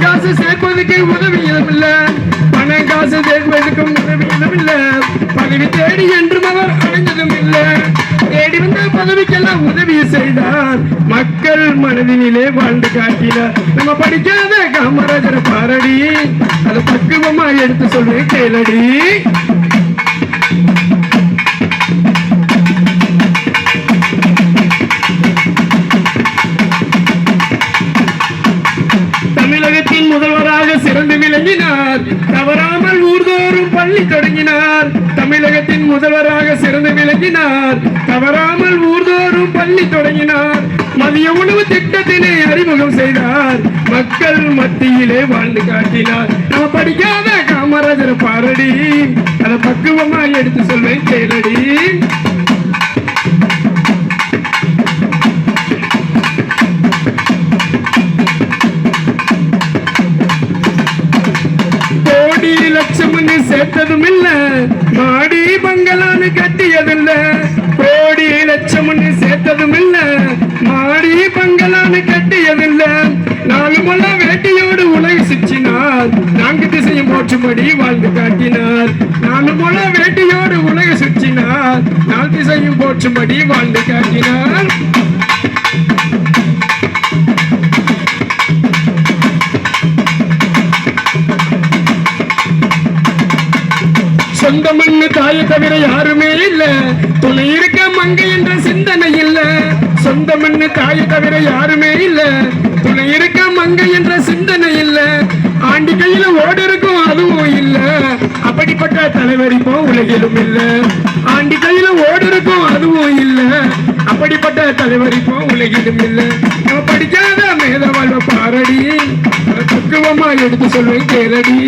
காசு சேர்ப்பதற்கு உதவி இல்ல பணம் காசு சேர்ப்பதற்கும் உதவியும் இல்ல பதவி தேடி என்றும் அவர் அடைஞ்சதும் இல்ல தேடி வந்த பதவிக்கெல்லாம் உதவி செய்தார். மக்கள் மனதினிலே வாழ்ந்து காட்டினார். நம்ம படிக்காத காமராஜர் பாரடி. அதை பக்குவமா எடுத்து சொல்லி கேளடி. முதல்வராக சிறந்து விளங்கினார். தவறாமல் ஊர்தோறும் பள்ளி தொடங்கினார். தமிழகத்தின் முதல்வராக சிறந்து விளங்கினார். தவறாமல் ஊர்தோறும் பள்ளி தொடங்கினார். மதிய உணவு திட்டத்தினை அறிமுகம் செய்தார். மக்கள் மத்தியிலே வாழ்ந்து காட்டினார். நம்ம படிக்காத காமராஜர் பாரடி. அதை பக்குவமாக எடுத்து சொல்வேன் கேளடி. கோடி லட்சம்னு சேர்த்ததும் இல்ல. மாடி பங்களான்னு கட்டியதில்ல. நாலு முள்ள வேட்டியோடு உலக சுற்றினார். நான்கு திசையும் போற்றும்படி வாழ்ந்து காட்டினார். நாலு முள்ள வேட்டியோடு உலக சுற்றினார். நாலு திசையும் போற்றும்படி வாழ்ந்து காட்டினார். சொந்த மண்ணு தாயை தவிர யாருமே இல்லை. துணை இருக்க மங்கை என்ற சிந்தனை இல்ல. சொந்த மண்ணு தாயை தவிர யாருமே இல்ல. துணை இருக்க மங்கை என்ற சிந்தனை இல்ல. ஆண்டி கையில ஓடு இருக்கும் அதுவும் இல்ல. அப்படிப்பட்ட தலைவர் இப்போ உலகிலும் இல்ல. ஆண்டி கையில ஓடு இருக்கும் அதுவும் இல்ல. அப்படிப்பட்ட தலைவர் இப்போ உலகிலும் இல்ல. நம்ம படிக்காத மேத வாழ்வ பாரடி தத்துவமா எடுத்து சொல்வேன் கேளடி.